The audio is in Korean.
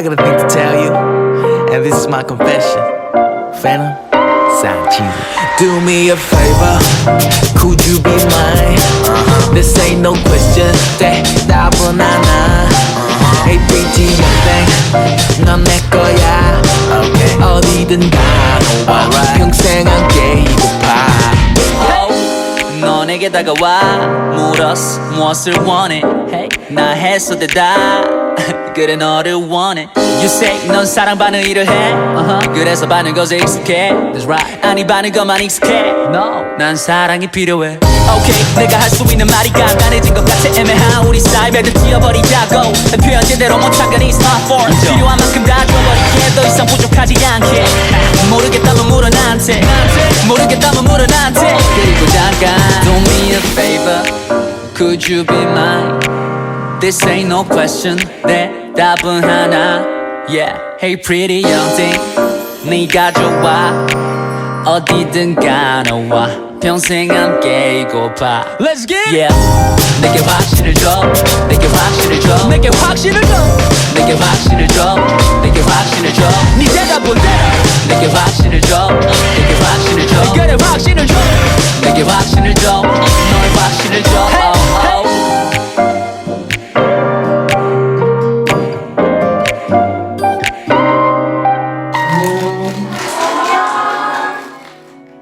I got a thing to tell you, and this is my confession. Phantom, sound cheesy. Do me a favor, could you be mine? This ain't no question, 대답은 안 하. APT 영땡, 넌내 거야. 어디든 가너와 평생 함께이고파. 너 내게 다가와 물었어 무엇을 원해 나 했어 대답 그래 너를 원해. You say 넌 사랑받는 일을 해. 그래서 받는 것에 익숙해. That's right. 아니 받는 것만 익숙해. No. 난 사랑이 필요해. Okay 내가 할 수 있는 말이 간단해진 것 같아. 애매한 우리 사이 배들 띄어버리자고. 표현 제대로 못한 건 it's not for 필요한 만큼 다 줘버리게. 더 이상 부족하지 않게. 모르겠다면 물어 나한테. 모르겠다면 물어 나한테. 그리고 잠깐 Do me a favor. Could you be mine This ain't no question. 대답은 하나. Yeah. Hey pretty young thing 네가 좋아. 어디든 가너와. 평생 함께 이고파 Let's get it. Yeah. 내게 확신을 줘. 내게 확신을 줘. 내게 확신을 줘. 내게 확신을 줘. 내게 확신을 줘네 대답은 대로 내게 확신을 줘. 내게 확신을 줘 う